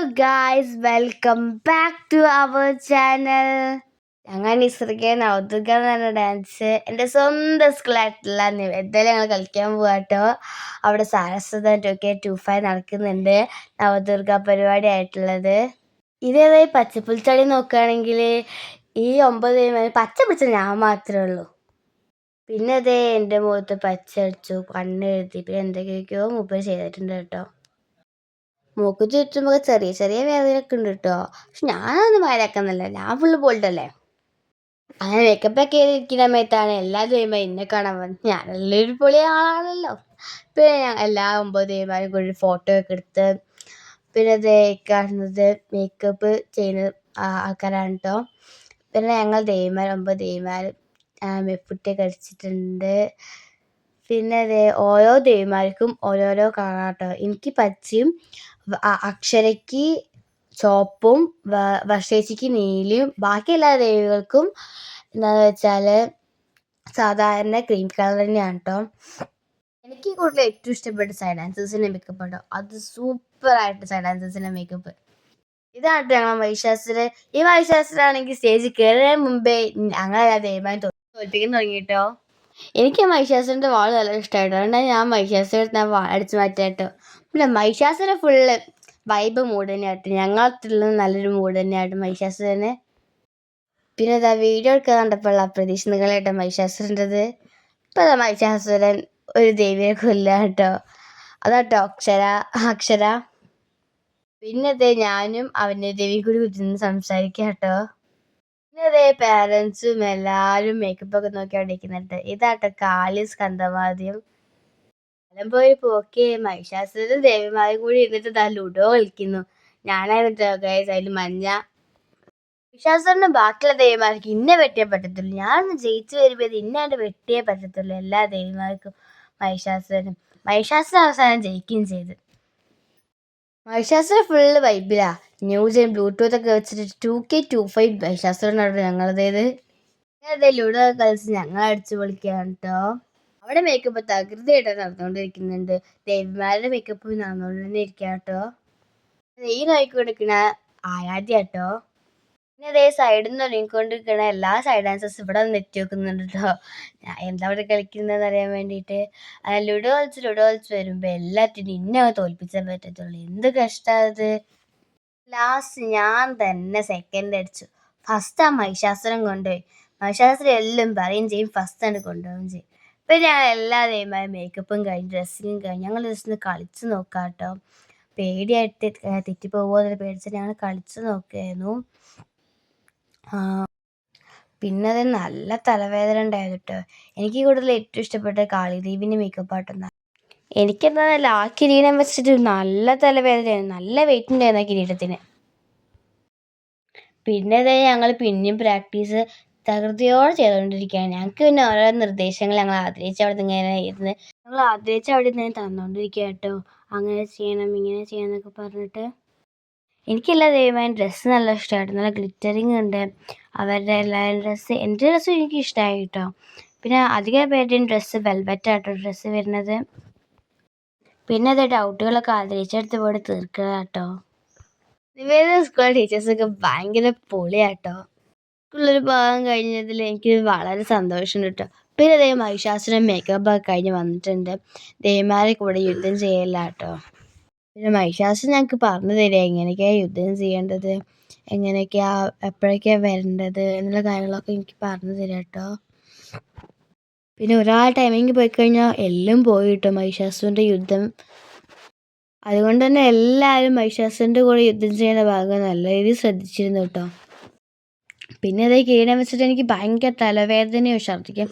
Guys welcome back to our channel ഞങ്ങൾ നിസർഗ നവദുർഗ എന്ന് dance എന്റെ സ്വന്തം സ്കൂളായിട്ടുള്ള നിവേദന ഞങ്ങൾ കളിക്കാൻ പോകാട്ടോ അവിടെ Saraswatha two K two five നടക്കുന്നുണ്ട്. നവദുർഗ പരിപാടി ആയിട്ടുള്ളത് ഇതേതായി പച്ചപ്പുൽച്ചടി നോക്കുകയാണെങ്കിൽ ഈ ഒമ്പത് പച്ച പിടിച്ച ഞാൻ മാത്രമേ ഉള്ളൂ. പിന്നെ അതേ എന്റെ മുഖത്ത് പച്ച അടിച്ചു കണ്ണെഴുതി പിന്നെ എന്തൊക്കെയൊക്കെയോ മുപ്പത് ചെയ്തിട്ടുണ്ട് കേട്ടോ. മൂക്ക് ചുറ്റുമ്പോൾ ചെറിയ ചെറിയ വേദനയൊക്കെ ഉണ്ട് കേട്ടോ പക്ഷെ ഞാനൊന്നും വയലാക്കുന്നില്ല ഞാൻ ഫുള്ള് ബോൾഡല്ലേ അങ്ങനെ മേക്കപ്പ് ഒക്കെ ചെയ്തിരിക്കുന്ന സമയത്താണ് എല്ലാ ദൈവം എന്നെ കാണാൻ ഞാൻ നല്ലൊരു പൊളി ആളാണല്ലോ. പിന്നെ ഞാൻ എല്ലാ ഒമ്പത് ദൈവമാരും കൂടി ഫോട്ടോ ഒക്കെ എടുത്ത് പിന്നെ അത് കാണുന്നത് മേക്കപ്പ് ചെയ്യുന്ന ആൾക്കാരാണ് കേട്ടോ പിന്നെ ഞങ്ങൾ ദൈവമാർ ഒമ്പത് ദൈവമാർ മെപ്പുട്ടി അടിച്ചിട്ടുണ്ട്. പിന്നെ ദേ ഓരോ ദേവിമാർക്കും ഓരോരോ കളറാട്ടോ എനിക്ക് പച്ചയും അക്ഷരയ്ക്ക് ചുവപ്പും വർഷേച്ചിക്ക് നീലയും ബാക്കി എല്ലാ ദേവികൾക്കും എന്താണെന്ന് വെച്ചാൽ സാധാരണ ക്രീം കളർ തന്നെയാണ് കേട്ടോ എനിക്ക് കൂടുതൽ ഏറ്റവും ഇഷ്ടപ്പെട്ട സൈഡ് ഡാൻസേഴ്സിന്റെ മേക്കപ്പ് ഉണ്ടോ അത് സൂപ്പറായിട്ട് സൈഡ് ഡാൻസേഴ്സിന്റെ മേക്കപ്പ് ഇതാണ് ഞങ്ങൾ വൈശാസ്ത്ര ഈ വൈശാസ്ത്രമാണെങ്കിൽ സ്റ്റേജിൽ കയറാൻ മുമ്പേ അങ്ങനെ ദൈവമായി തോൽപ്പിക്കാൻ തുടങ്ങിയിട്ടോ എനിക്ക് മഹിഷാസുരന്റെ വാൾ നല്ല ഇഷ്ടമായിട്ടോ അതുകൊണ്ടാണ് ഞാൻ മഹിഷാസുരത്തിന് വാൾ അടിച്ച് മാറ്റാട്ടോ പിന്നെ മഹിഷാസുര ഫുള്ള് വൈബ് മൂഡ് തന്നെയായിട്ട് ഞങ്ങൾക്കുള്ള നല്ലൊരു മൂഡ് തന്നെയായിട്ട് മഹിഷാസുരനെ പിന്നെ അതാ വീഡിയോ എടുക്കാൻ കണ്ടപ്പോൾ പ്രതീക്ഷ നിങ്ങളായിട്ട് മഹിഷാസുരന്റെത് ഇപ്പം അതാ മഹിഷാസുരൻ ഒരു ദേവിയെ കൊല്ല കേട്ടോ അതാട്ടോ അക്ഷര അക്ഷര. പിന്നെ അതെ ഞാനും അവന്റെ ദേവിയെ കൂടി കുറിച്ച് സംസാരിക്കാം കേട്ടോ അതേ പേരൻസും ഒക്കെ നോക്കി അവിടെ ഇരിക്കുന്നുണ്ട് ഇതാട്ടോ കാളി സ്കന്ധവാദ്യം പോയി പോക്കെ മഹിഷാസുരനും ദേവിമാരും കൂടി ഇരുന്നിട്ട് ഇതാ ലുഡോ കളിക്കുന്നു. ഞാനായിരുന്നിട്ട് അതിൽ മഞ്ഞ. മഹിഷാസുരന് ബാക്കിയുള്ള ദേവിമാർക്ക് ഇന്നെ വെട്ടിയേ പറ്റത്തുള്ളൂ. ഞാൻ ജയിച്ചു വരുമ്പോൾ ഇന്നായിട്ട് വെട്ടിയേ പറ്റത്തുള്ളൂ എല്ലാ ദേവിമാർക്കും മഹിഷാസുരനും. മഹിഷാസുരൻ അവസാനം ജയിക്കുകയും ചെയ്തു. മഹിഷാസുര ഫുള്ള് വൈബിലാ ന്യൂജൻ ബ്ലൂടൂത്ത് ഒക്കെ വെച്ചിട്ട് ടു കെ ടു ഫൈവ് വൈശാസ്ത്രനാണ് ഞങ്ങളതേത്. അതെ ലുഡോ കളിച്ച് ഞങ്ങൾ അടിച്ചു പൊളിക്കുകയാണ് കേട്ടോ അവിടെ മേക്കപ്പ് തകൃതിയായിട്ട് നടന്നുകൊണ്ടിരിക്കുന്നുണ്ട്. ദേവിമാരുടെ മേക്കപ്പ് നടന്നുകൊണ്ട് തന്നെ ഇരിക്കാം കേട്ടോ ഈ കൊടുക്കണ ആരാധ്യ കേട്ടോ പിന്നെ അതേ സൈഡിൽ നിന്ന് ഒരുങ്ങിക്കൊണ്ടിരിക്കുന്ന എല്ലാ സൈഡ് ഡാൻസേഴ്സ് ഇവിടെ നെറ്റ് വെക്കുന്നുണ്ട് കേട്ടോ ഞാൻ എന്താ അവിടെ കളിക്കുന്നതെന്ന് അറിയാൻ വേണ്ടിയിട്ട്. ലുഡോ കളിച്ച് ലുഡോ കളിച്ച് വരുമ്പോൾ എല്ലാറ്റിനും ഇന്നെ തോൽപ്പിച്ചാൻ പറ്റത്തുള്ളൂ. എന്ത് കഷ്ടമായത് ലാസ്റ്റ് ഞാൻ തന്നെ സെക്കൻഡ് അടിച്ചു. ഫസ്റ്റ് ആ മഹിഷാസുരം കൊണ്ടുപോയി. മഹിഷാസുരം എല്ലാം പറയും ചെയ്യും. ഫസ്റ്റ് ആണ് കൊണ്ടുപോകുകയും ചെയ്യും. പിന്നെ ഞാൻ എല്ലാ ദൈവമായ മേക്കപ്പും കഴിഞ്ഞ് ഡ്രസ്സിങ്ങും കഴിഞ്ഞ് ഞങ്ങൾ ജസ്റ്റ് ഒന്ന് കളിച്ച് നോക്കാം കേട്ടോ പേടിയായിട്ട് തെറ്റിപ്പോകുമോ എന്നൊരു പേടിച്ചിട്ട് ഞങ്ങൾ കളിച്ച് നോക്കുകയായിരുന്നു പിന്നെ അത് നല്ല തലവേദന ഉണ്ടായിരുന്നു എനിക്ക് കൂടുതൽ ഏറ്റവും ഇഷ്ടപ്പെട്ട കാളിദേവിന്റെ മേക്കപ്പ് ആട്ടെന്നാണ് എനിക്കെന്താ ആ കിരീടം വെച്ചിട്ട് നല്ല തലവേദനയായിരുന്നു. നല്ല വെയിറ്റ് ഉണ്ടായിരുന്നു ആ കിരീടത്തിന്. പിന്നെ ഇതേ ഞങ്ങൾ പിന്നെയും പ്രാക്ടീസ് തകൃതിയോടെ ചെയ്തുകൊണ്ടിരിക്കുകയാണ് ഞങ്ങൾക്ക് പിന്നെ ഓരോ നിർദ്ദേശങ്ങൾ ഞങ്ങൾ ആഗ്രഹിച്ച അവിടെ നിന്ന് ഇങ്ങനെ ഇരുന്ന് ഞങ്ങൾ ആഗ്രഹിച്ച അവിടെ നിന്ന് തന്നുകൊണ്ടിരിക്കുക കേട്ടോ. അങ്ങനെ ചെയ്യണം ഇങ്ങനെ ചെയ്യണം എന്നൊക്കെ പറഞ്ഞിട്ട് എനിക്കെല്ലാ ദൈവമായും ഡ്രസ്സ് നല്ല ഇഷ്ടമായിട്ട് നല്ല ഗ്ലിറ്ററിങ് ഉണ്ട്. അവരുടെ എല്ലാവരും ഡ്രസ്സ് എന്റെ ഡ്രസ്സും എനിക്ക് ഇഷ്ടമായി കേട്ടോ പിന്നെ അധികം പേരുടെയും ഡ്രസ്സ് വെൽവെറ്റ് ആട്ടോ ഡ്രസ്സ് വരുന്നത്. പിന്നെ അത് ഡൗട്ടുകളൊക്കെ ആദരിച്ചെടുത്ത് പോയി തീർക്കുക കേട്ടോ നിവേദന സ്കൂൾ ടീച്ചേഴ്സൊക്കെ ഭയങ്കര പൊളിയാട്ടോ. സ്കൂളിലൊരു ഭാഗം കഴിഞ്ഞതിൽ എനിക്ക് വളരെ സന്തോഷമുണ്ട് കേട്ടോ പിന്നെ അതേ മഹിഷാസുരം മേക്കപ്പ് ഒക്കെ കഴിഞ്ഞ് വന്നിട്ടുണ്ട്. ദേവിമാരെ കൂടെ യുദ്ധം ചെയ്യല്ല കേട്ടോ പിന്നെ മഹിഷാസുരൻ ഞങ്ങൾക്ക് പറഞ്ഞു തരിക എങ്ങനെയൊക്കെയാണ് യുദ്ധം ചെയ്യേണ്ടത് എങ്ങനെയൊക്കെയാണ് എപ്പോഴൊക്കെയാണ് വരേണ്ടത് എന്നുള്ള കാര്യങ്ങളൊക്കെ എനിക്ക് പറഞ്ഞു തരാം കേട്ടോ. പിന്നെ ഒരാൾ ടൈമിങ് പോയി കഴിഞ്ഞാൽ എല്ലാം പോയി കിട്ടും മഹിഷാസുരന്റെ യുദ്ധം. അതുകൊണ്ട് തന്നെ എല്ലാവരും മഹിഷാസുരന്റെ കൂടെ യുദ്ധം ചെയ്യുന്ന ഭാഗം നല്ല രീതിയിൽ ശ്രദ്ധിച്ചിരുന്നു കേട്ടോ. പിന്നെ അത് കീഴെ വെച്ചിട്ട് എനിക്ക് ഭയങ്കര തലവേദനയോ ഛർദ്ദിക്കും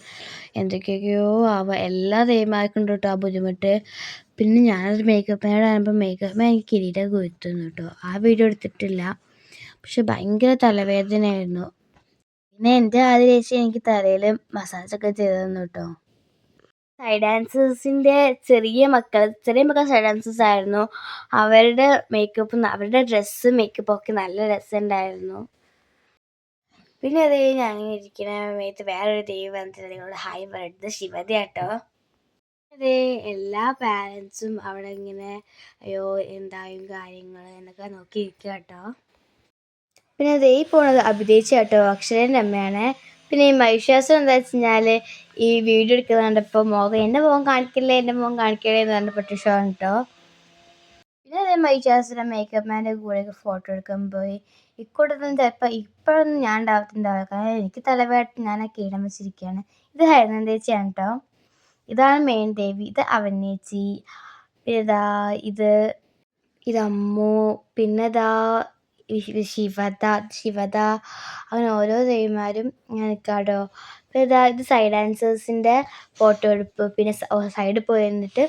എന്തൊക്കെയൊക്കെയോ ആവുക എല്ലാ ഉണ്ട് കേട്ടോ ആ ബുദ്ധിമുട്ട്. പിന്നെ ഞാനൊരു മേക്കപ്പ് മാൻ ആകുമ്പോൾ മേക്കപ്പ് എനിക്ക് കിരീടം കൊടുത്തുന്നു കേട്ടോ. ആ വീഡിയോ എടുത്തിട്ടില്ല. പക്ഷെ ഭയങ്കര തലവേദനയായിരുന്നു. പിന്നെ എന്റെ ആദ്യ ചേച്ചി എനിക്ക് തലയിൽ മസാജൊക്കെ ചെയ്തു തന്നു കേട്ടോ. സൈഡ് ഡാൻസേഴ്സിന്റെ ചെറിയ മക്കൾ ചെറിയ മക്കൾ സൈഡ് ഡാൻസേഴ്സ് ആയിരുന്നു. അവരുടെ മേക്കപ്പും അവരുടെ ഡ്രസ്സ് മേക്കപ്പും ഒക്കെ നല്ല രസമുണ്ടായിരുന്നു. പിന്നെ അത് കഴിഞ്ഞ് അങ്ങനെ ഇരിക്കുന്ന സമയത്ത് വേറൊരു ദൈവം വന്നിട്ട് നിങ്ങളോട് ഹായ് പറയുന്നത് ശിവതി കേട്ടോ അതെ എല്ലാ പാരൻസും അവിടെ ഇങ്ങനെ അയ്യോ എന്തായും കാര്യങ്ങൾ എന്നൊക്കെ നോക്കി ഇരിക്കുക കേട്ടോ പിന്നെ അതേ പോണത് അഭിതേച്ച് കേട്ടോ അക്ഷരന്റെ അമ്മയാണ്. പിന്നെ ഈ മഹിഷാസുരം എന്താ വെച്ച് കഴിഞ്ഞാൽ ഈ വീഡിയോ എടുക്കുന്നത് കണ്ടപ്പോൾ മോഹൻ എന്റെ മോഹം കാണിക്കില്ലേ എന്റെ മുഖം കാണിക്കില്ലേ എന്ന് പറഞ്ഞ ഷോയാണ് കേട്ടോ പിന്നെ അതേ മഹിഷാസുരം മേക്കപ്പ് മാന്റെ കൂടെ ഫോട്ടോ എടുക്കാൻ പോയി. ഇക്കൂട്ടത്തിൽ ചിലപ്പോൾ ഇപ്പോഴൊന്നും ഞാൻ ഉണ്ടാവത്തുണ്ടാവില്ല കാരണം എനിക്ക് തലവേട്ട് ഞാൻ ആ കീടം വെച്ചിരിക്കുകയാണ് ഇത് ഹരിനന്ദേച്ചിയാണ് കേട്ടോ ഇതാണ് മെയിൻ ദേവി. ഇത് അവനേച്ചി ഇതാ ഇത് ഇതമ്മു പിന്നെ ഇതാ ശിവത. ശിവത. അങ്ങനെ ഓരോ ദേവിമാരും ഇങ്ങനെ നിൽക്കാട്ടോ പിന്നെ ഇതാ ഇത് സൈഡ് ഡാൻസേഴ്സിന്റെ ഫോട്ടോ എടുപ്പ്. പിന്നെ സൈഡിൽ പോയി നിന്നിട്ട്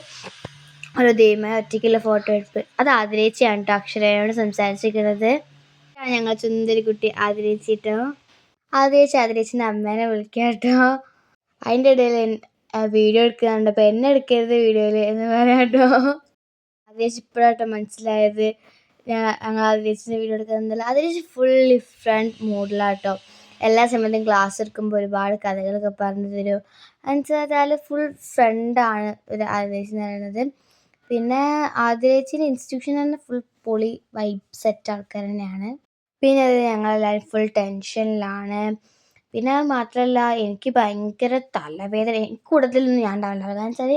ഓരോ ദേവിമാരെ ഒറ്റയ്ക്കുള്ള ഫോട്ടോ എടുപ്പ്. അത് ആദരേച്ചിയാണ് കേട്ടോ അക്ഷരയോട് സംസാരിച്ചിരിക്കുന്നത്. ഞങ്ങൾ ചുന്ദരി കുട്ടി ആദരിച്ചിട്ടോ. ആദരിച്ച് ആദരേച്ചിന്റെ അമ്മേനെ വിളിക്കാം കേട്ടോ. അതിന്റെ ഇടയിൽ വീഡിയോ എടുക്കുന്നുണ്ട്. അപ്പം എന്നെ എടുക്കരുത് വീഡിയോയിൽ എന്ന് പറയാം കേട്ടോ. ആദ്യം ഇപ്പോഴാട്ടോ മനസ്സിലായത്. ഞാൻ ഞങ്ങൾ ആദ്യം വീഡിയോ എടുക്കുന്നില്ല ആദരിച്ച് ഫുൾ ഡിഫറെന്റ് മൂഡിലാട്ടോ എല്ലാ സമയത്തും ക്ലാസ് എടുക്കുമ്പോൾ ഒരുപാട് കഥകളൊക്കെ പറഞ്ഞു തരും. എന്നുവെച്ചാൽ ഫുൾ ഫ്രണ്ടാണ് ഒരു ആദിവാസി എന്ന് പറയുന്നത്. പിന്നെ ആദിവാസിന്റെ ഇൻസ്റ്റിറ്റ്യൂഷൻ തന്നെ ഫുൾ പൊളി വൈബ് സെറ്റ് ആൾക്കാർ തന്നെയാണ്. പിന്നെ അത് ഞങ്ങളെല്ലാവരും ഫുൾ ടെൻഷനിലാണ് പിന്നെ അത് മാത്രമല്ല എനിക്ക് ഭയങ്കര തലവേദന. എനിക്ക് കൂടുതലൊന്നും ഞാൻ ഉണ്ടാവില്ല. കാരണം വെച്ചാൽ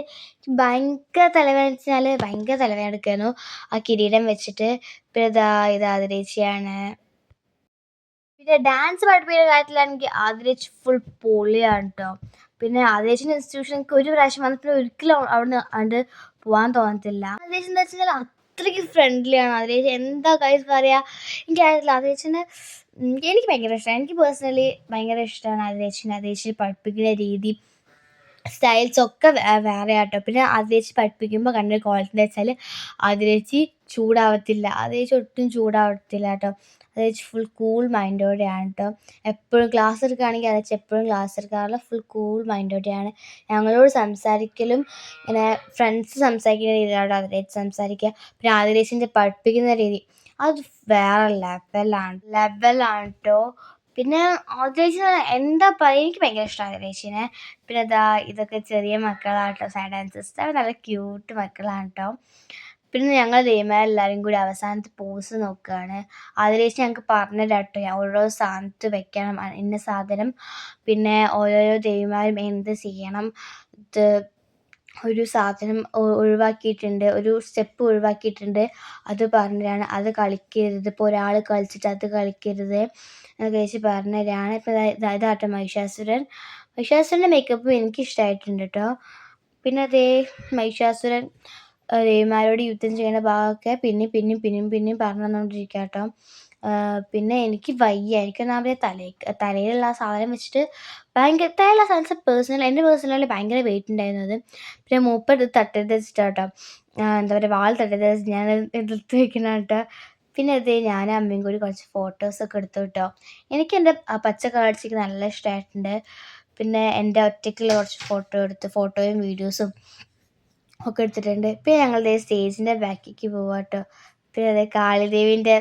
ഭയങ്കര തലവേദന വെച്ചാൽ ഭയങ്കര തലവേദന എടുക്കുമായിരുന്നു ആ കിരീടം വെച്ചിട്ട്. പിന്നെ ഇതാ ഇത് ആദരേച്ചിയാണ്. പിന്നെ ഡാൻസ് പഠിപ്പിക്കുന്ന കാര്യത്തിലാണെങ്കിൽ ആദരേച്ചി ഫുൾ പൊളിയാണ് കേട്ടോ പിന്നെ ആദരേച്ചിന്റെ ഇൻസ്റ്റിറ്റ്യൂഷനൊക്കെ ഒരു പ്രാവശ്യം വന്നപ്പോൾ ഒരിക്കലും അവിടെ അണ്ട് പോകാൻ തോന്നത്തില്ല. ആദരേച്ചി എന്താ വെച്ചാൽ അത്രയ്ക്ക് ഫ്രണ്ട്ലിയാണ് ആദരേച്ചി എന്താ കാര്യം പറയുക എനിക്കറിയത്തില്ല ആദരേച്ചിന്റെ എനിക്ക് ഭയങ്കര ഇഷ്ടമാണ് എനിക്ക് പേഴ്സണലി ഭയങ്കര ഇഷ്ടമാണ് ആദരേച്ചിനെ ആദരേച്ചി പഠിപ്പിക്കുന്ന രീതി സ്റ്റൈൽസ് ഒക്കെ വേറെ ആട്ടോ. പിന്നെ ആദ്യേച്ചി പഠിപ്പിക്കുമ്പോൾ കണ്ടൊരു ക്വാളിറ്റി എന്ന് വെച്ചാൽ ആദ്യേച്ചി ചൂടാവത്തില്ല. ആദ്യേച്ചി ഒട്ടും ചൂടാവത്തില്ല കേട്ടോ ആദ്യേച്ചി ഫുൾ കൂൾ മൈൻഡോടെയാണ് കേട്ടോ എപ്പോഴും ക്ലാസ് എടുക്കുകയാണെങ്കിൽ ആദ്യേച്ചി എപ്പോഴും ക്ലാസ് എടുക്കാറില്ല ഫുൾ കൂൾ മൈൻഡോടെയാണ് ഞങ്ങളോട് സംസാരിക്കലും ഇങ്ങനെ ഫ്രണ്ട്സ് സംസാരിക്കുന്ന രീതിയിലാണ് ആദ്യേച്ചി സംസാരിക്കുക. പിന്നെ ആദിദേശിന്റെ പഠിപ്പിക്കുന്ന രീതി. അത് വേറെ ലെവലാണ് ലെവലാണ് കേട്ടോ പിന്നെ ആദിലേശി എന്താ പറയുക എനിക്ക് ഭയങ്കര ഇഷ്ടമാണ് ആദിദേശിനെ പിന്നെ ഇതാ ഇതൊക്കെ ചെറിയ മക്കളാണ് കേട്ടോ സൈഡ് അവർ നല്ല ക്യൂട്ട് മക്കളാണ് കേട്ടോ പിന്നെ ഞങ്ങൾ ദൈവമാരെല്ലാവരും കൂടി അവസാനത്തെ പോസ് നോക്കുകയാണ്. അതിലേക്ക് ഞങ്ങൾക്ക് പറഞ്ഞു കേട്ടോ. ഓരോ സ്ഥാനത്ത് വെക്കണം ഇന്ന സാധനം. പിന്നെ ഓരോരോ ദൈവമാരും എന്ത് ചെയ്യണം. ഇത് ഒരു സാധനം ഒഴിവാക്കിയിട്ടുണ്ട്. ഒരു സ്റ്റെപ്പ് ഒഴിവാക്കിയിട്ടുണ്ട്. അത് പറഞ്ഞതാണ് അത് കളിക്കരുത്. ഇപ്പോൾ ഒരാൾ കളിച്ചിട്ട് അത് കളിക്കരുത് എന്നൊക്കെ ചേച്ചി പറഞ്ഞുതരാണ്. ഇപ്പോൾ ഇതാട്ടോ മഹിഷാസുരൻ. മഹിഷാസുരന്റെ മേക്കപ്പ് എനിക്ക് ഇഷ്ടമായിട്ടുണ്ട് കേട്ടോ. പിന്നെ അതേ മഹിഷാസുരൻ ദേവിമാരോട് യുദ്ധം ചെയ്യുന്ന ഭാഗമൊക്കെ പിന്നെ പിന്നെയും പിന്നെയും പിന്നെയും പറഞ്ഞു തന്നുകൊണ്ടിരിക്കുക കേട്ടോ പിന്നെ എനിക്ക് വയ്യ. എനിക്ക് എനിക്കൊന്നാമത് തലേ തലയിലുള്ള ആ സാധനം വെച്ചിട്ട് ഭയങ്കര തലയിലുള്ള സാധനം പേഴ്സണൽ എന്റെ പേഴ്സണലി ഭയങ്കര വെയിറ്റ് ഉണ്ടായിരുന്നത്. പിന്നെ മൂപ്പർ തട്ടരുത് വെച്ചിട്ടാട്ടോ. എന്താ പറയുക വാൾ തട്ടരുത് വെച്ചിട്ട് ഞാൻ എടുത്ത് വെക്കണം കേട്ടോ പിന്നെ അത് ഞാൻ അമ്മയും കൂടി കുറച്ച് ഫോട്ടോസൊക്കെ എടുത്തു കേട്ടോ. എനിക്ക് എന്റെ പച്ച കാഴ്ചയ്ക്ക് നല്ല ഇഷ്ടമായിട്ടുണ്ട് പിന്നെ എന്റെ ഒറ്റയ്ക്കുള്ള കുറച്ച് ഫോട്ടോ എടുത്ത് ഫോട്ടോയും വീഡിയോസും ഒക്കെ എടുത്തിട്ടുണ്ട്. പിന്നെ ഞങ്ങളുടെ സ്റ്റേജിന്റെ ബാക്കിലേക്ക് പോവാം കേട്ടോ പിന്നെ അതെ കാളിദേവിന്റെ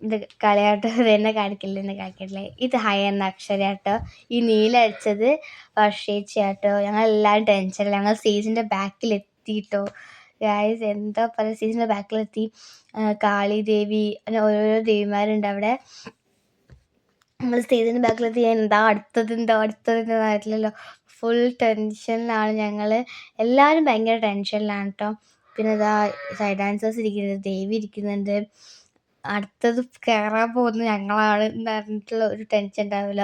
ഇത് കളിയാട്ടം തന്നെ കാണിക്കില്ല എന്നെ കാണിക്കില്ല ഇത് ഹൈ എന്ന അക്ഷരാട്ടോ ഈ നീല അടിച്ചത് വർഷേച്ചിയാട്ടോ ഞങ്ങൾ എല്ലാവരും ടെൻഷനില്ല ഞങ്ങൾ സ്റ്റേജിന്റെ ബാക്കിലെത്തിയിട്ടോ ഗായ്സ് എന്താ പറയുക സ്റ്റേജിന്റെ ബാക്കിലെത്തി. കാളിദേവി അങ്ങനെ ഓരോരോ ദേവിമാരുണ്ട് അവിടെ. നമ്മൾ സ്റ്റേജിന്റെ ബാക്കിലെത്തി. എന്താ അടുത്തത്? എന്താ അടുത്തത്? എന്താ അറിയില്ലല്ലോ ഫുൾ ടെൻഷനിലാണ് ഞങ്ങൾ എല്ലാവരും ഭയങ്കര ടെൻഷനിലാണ് കേട്ടോ പിന്നെ ഇതാ സൈഡ് ഡാൻസേഴ്സ് ഇരിക്കുന്നുണ്ട് ദേവി ഇരിക്കുന്നുണ്ട്. അടുത്തത് കയറാൻ പോകുന്ന ഞങ്ങളാണ് എന്ന് പറഞ്ഞിട്ടുള്ള ഒരു ടെൻഷൻ ഉണ്ടാവില്ല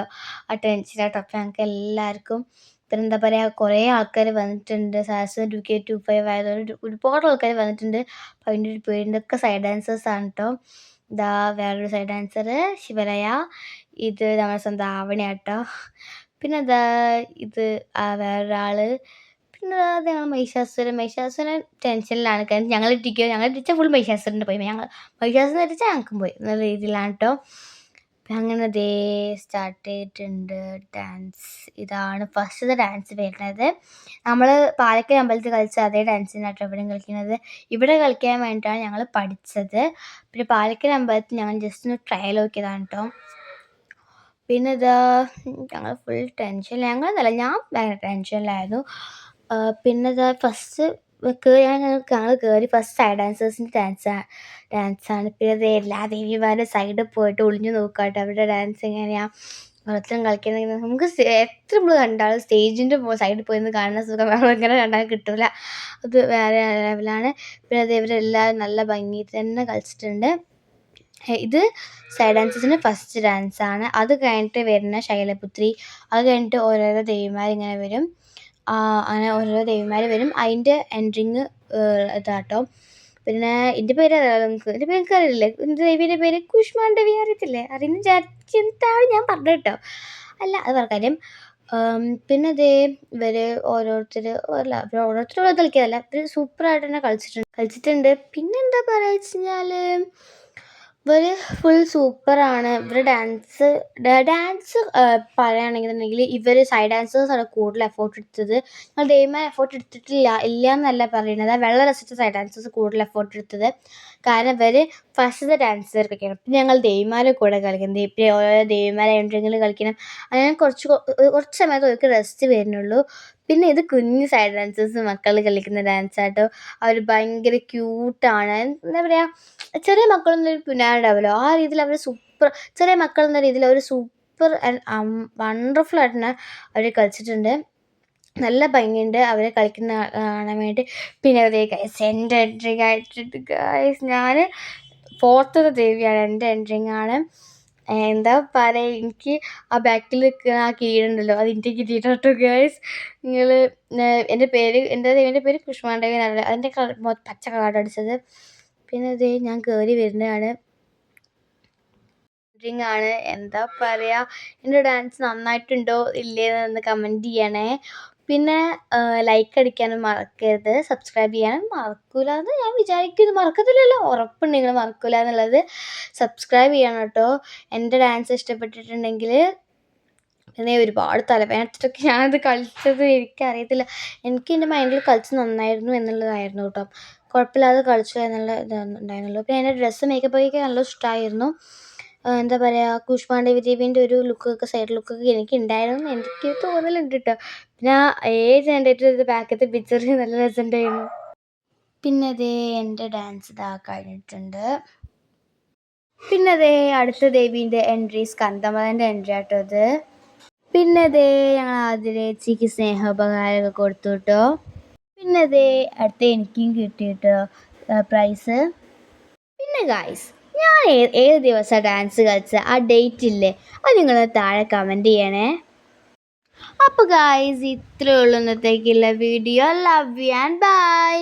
ആ ടെൻഷനായിട്ട് അപ്പം ഞങ്ങൾക്ക് എല്ലാവർക്കും പിന്നെ എന്താ പറയുക കുറേ ആൾക്കാർ വന്നിട്ടുണ്ട്. സാസ് ടു കെ ടു ഫൈവ് ആയതുകൊണ്ട് ഒരുപാട് ആൾക്കാർ വന്നിട്ടുണ്ട്. അപ്പം അതിന്റെ ഒരു പേരിന്റെയൊക്കെ സൈഡ് ഡാൻസേഴ്സ് ആണ് കേട്ടോ ഇതാ വേറൊരു സൈഡ് ഡാൻസർ ശിവലയ. ഇത് നമ്മുടെ സ്വന്തം ആവണിയാട്ടോ. പിന്നെ ദാ ഇത് ആ വേറൊരാൾ പിന്നെ അത് ഞങ്ങൾ മഹിഷാസുരൻ. മഹിഷാസുരൻ ടെൻഷനിലാണ്. കാരണം ഞങ്ങൾ ഇട്ടിക്കുക ഞങ്ങൾ ഇട്ടിച്ച ഫുൾ മഹിഷാസുരന്റെ പോയി ഞങ്ങൾ മഹിഷാസുരൻ ഇട്ടിച്ചാൽ ഞങ്ങൾക്കും പോയി. എന്നുള്ള രീതിയിലാണ് കേട്ടോ അങ്ങനെ ദേ സ്റ്റാർട്ട് ചെയ്തിട്ടുണ്ട് ഡാൻസ് ഇതാണ് ഫസ്റ്റത്തെ ഡാൻസ് വരുന്നത്. നമ്മൾ പാലക്കൽ അമ്പലത്തിൽ കളിച്ച അതേ ഡാൻസിനാട്ടോ ഇവിടെ കളിക്കുന്നത്. ഇവിടെ കളിക്കാൻ വേണ്ടിയിട്ടാണ് ഞങ്ങൾ പഠിച്ചത്. പിന്നെ പാലക്കൽ അമ്പലത്തിൽ ഞങ്ങൾ ജസ്റ്റ് ഒന്ന് ട്രയൽ നോക്കിയതാണ് കേട്ടോ പിന്നെ ഇതാ ഞങ്ങൾ ഫുൾ ടെൻഷൻ ഞങ്ങളെന്നല്ല ഞാൻ ഭയങ്കര ടെൻഷനിലായിരുന്നു പിന്നെ ഇതാ ഫസ്റ്റ് ഞങ്ങൾ ഞങ്ങൾ കയറി ഫസ്റ്റ് സൈഡ് ഡാൻസേഴ്സിന്റെ ഡാൻസ് ഡാൻസാണ് പിന്നെ അത് എല്ലാ ദേവിമാരും സൈഡിൽ പോയിട്ട് ഒളിഞ്ഞു നോക്കാട്ടോ. അവരുടെ ഡാൻസ് എങ്ങനെയാണ് നൃത്തം കളിക്കുന്ന നമുക്ക് എത്ര നമ്മൾ കണ്ടാലും സ്റ്റേജിന്റെ സൈഡിൽ പോയി നിന്ന് കാണുന്ന സുഖം. അങ്ങനെ കണ്ടാൽ കിട്ടില്ല അത് വേറെ ലെവലാണ് പിന്നെ അതേപോലെ എല്ലാവരും നല്ല ഭംഗി തന്നെ കളിച്ചിട്ടുണ്ട്. ഇത് സൈഡ് ഡാൻസസിന്റെ ഫസ്റ്റ് ഡാൻസാണ് അത് കഴിഞ്ഞിട്ട് വരുന്ന ശൈലപുത്രി അത് കഴിഞ്ഞിട്ട് ഓരോരോ ദേവിമാർ ഇങ്ങനെ വരും. അങ്ങനെ ഓരോരോ ദേവിമാർ വരും. അതിന്റെ എൻട്രിങ് ഇതാട്ടോ. പിന്നെ ഇതിന്റെ പേര് അറിയാലോ നിങ്ങൾക്ക്? നിങ്ങൾക്ക് അറിയില്ലേ. ദേവിയുടെ പേര് കുഷ്മാണ്ഡവി അറിയത്തില്ലേ? അറിയുന്ന വിചാരിച്ചിട്ടാണ് ഞാൻ പറഞ്ഞു കേട്ടോ. അല്ല അത് കാര്യം. പിന്നെ ദേ ഇവർ ഓരോരുത്തർ അല്ല ഇവർ ഓരോരുത്തർ ഓരോ കളിക്കാതല്ല ഇവർ സൂപ്പറായിട്ട് തന്നെ കളിച്ചിട്ടുണ്ട്. കളിച്ചിട്ടുണ്ട്. പിന്നെന്താ പറയുക വെച്ച് കഴിഞ്ഞാൽ ഇവർ ഫുൾ സൂപ്പറാണ് ഇവർ ഡാൻസ് ഡാൻസ് പറയുകയാണെന്നുണ്ടെങ്കിൽ ഇവർ സൈഡ് ഡാൻസേഴ്സാണ് കൂടുതൽ എഫോർട്ട് എടുത്തത്. ഞങ്ങൾ ദൈവമായി എഫോർട്ട് എടുത്തിട്ടില്ല. ഇല്ല എന്നല്ല പറയുന്നത്. വെള്ള രസിച്ച സൈഡ് ഡാൻസേഴ്സ് കൂടുതൽ എഫോർട്ട് എടുത്തത്. കാരണം ഇവർ ഫസ്റ്റത്തെ കളിക്കണം പിന്നെ ഞങ്ങൾ ദൈവമാരെ കൂടെ കളിക്കണം. പിന്നെ ഓരോ ദൈവമാരെ എന്തെങ്കിലും കളിക്കണം. അങ്ങനെ കുറച്ച് കുറച്ച് സമയത്ത് അവർക്ക് റെസ്റ്റ് വരുന്നുള്ളൂ. പിന്നെ ഇത് കുഞ്ഞു സൈഡ് ഡാൻസേഴ്സ് മക്കൾ കളിക്കുന്ന ഡാൻസ് ആട്ടോ. അവർ ഭയങ്കര ക്യൂട്ടാണ് എന്താ പറയുക ചെറിയ മക്കളൊന്നൊരു പുനാരുണ്ടാവുമല്ലോ ആ രീതിയിൽ അവർ സൂപ്പർ ചെറിയ മക്കൾ എന്ന രീതിയിൽ അവർ സൂപ്പർ വണ്ടർഫുൾ ആയിട്ട് അവർ കളിച്ചിട്ടുണ്ട്. നല്ല ഭംഗിയുണ്ട് അവരെ കളിക്കുന്ന കാണാൻ വേണ്ടി. പിന്നെ അതേ ഗൈസ് എന്റെ എൻട്രിങ് ആയിട്ടുണ്ട് ഗൈസ് ഞാൻ ഫോർത്തത് ദേവിയാണ്. എന്റെ എൻട്രിങ് ആണ്. എന്താ പറയുക എനിക്ക് ആ ബാക്കിൽ നിൽക്കുന്ന ആ കിരീടമുണ്ടല്ലോ അത് എനിക്ക് കിട്ടിയിട്ടോ ഗൈസ് നിങ്ങൾ എന്റെ പേര് എന്റെ ദൈവന്റെ പേര് കുഷ്മാണ്ഡവി എന്നല്ല അതിന്റെ കളർ പച്ച കളർ അടിച്ചത്. പിന്നെ ഇത് ഞാൻ കയറി വരുന്നതാണ്. എൻട്രിങ് ആണ്. എന്താ പറയുക എന്റെ ഡാൻസ് നന്നായിട്ടുണ്ടോ ഇല്ലേ എന്ന് കമന്റ് ചെയ്യണേ. പിന്നെ ലൈക്ക് അടിക്കാനും മറക്കരുത്. സബ്സ്ക്രൈബ് ചെയ്യാനും മറക്കൂല. എന്ന് ഞാൻ വിചാരിക്കുന്നു മറക്കത്തില്ലല്ലോ. ഉറപ്പുണ്ട്. നിങ്ങൾ എന്നുള്ളത്. സബ്സ്ക്രൈബ് ചെയ്യണം കേട്ടോ. എന്റെ ഡാൻസ് ഇഷ്ടപ്പെട്ടിട്ടുണ്ടെങ്കിൽ പിന്നെ ഒരുപാട് തലവേനത്തിട്ടൊക്കെ ഞാനത് കളിച്ചത് എനിക്കറിയത്തില്ല. എനിക്ക് എന്റെ മൈൻഡിൽ കളിച്ച് നന്നായിരുന്നു എന്നുള്ളതായിരുന്നു കേട്ടോ. കുഴപ്പമില്ലാതെ കളിച്ചു എന്നുള്ള ഇതുണ്ടായിരുന്നുള്ളൂ പിന്നെ എന്റെ ഡ്രസ്സ് മേക്കപ്പ് ഒക്കെ നല്ല ഇഷ്ടമായിരുന്നു എന്താ പറയുക കൂഷ്മാണ്ഡ ദേവീന്റെ ഒരു ലുക്കൊക്കെ സൈഡ് ലുക്കൊക്കെ എനിക്ക് ഉണ്ടായിരുന്നു എനിക്ക് തോന്നലുണ്ട് കേട്ടോ പിന്നെ ഏത് കണ്ടിട്ട് ബാക്കത്തെ പിക്ചർ നല്ല രസമുണ്ടായിരുന്നു. പിന്നെ അതേ എന്റെ ഡാൻസ് ഇതാ കഴിഞ്ഞിട്ടുണ്ട്. പിന്നെ അതേ അടുത്ത ദേവീന്റെ എൻട്രി സ്കന്ദമതന്റെ എൻട്രി ആട്ടോ അത് പിന്നെ അതേ ഞങ്ങൾ ആതിരേച്ചിക്ക് സ്നേഹോപകാരമൊക്കെ കൊടുത്തു കേട്ടോ പിന്നെ അതേ അടുത്ത എനിക്കും കിട്ടി കേട്ടോ പ്രൈസ് പിന്നെ ഗായ്സ് ഞാൻ ഏത് ദിവസമാണ് ഡാൻസ് കളിച്ച? ആ ഡേറ്റ് ഇല്ലേ? അത് നിങ്ങൾ താഴെ കമന്റ് ചെയ്യണേ. അപ്പോൾ ഗായ്സ് ഇത്രയേ ഉള്ളൂ ഇന്നത്തേക്കുള്ള video love you and bye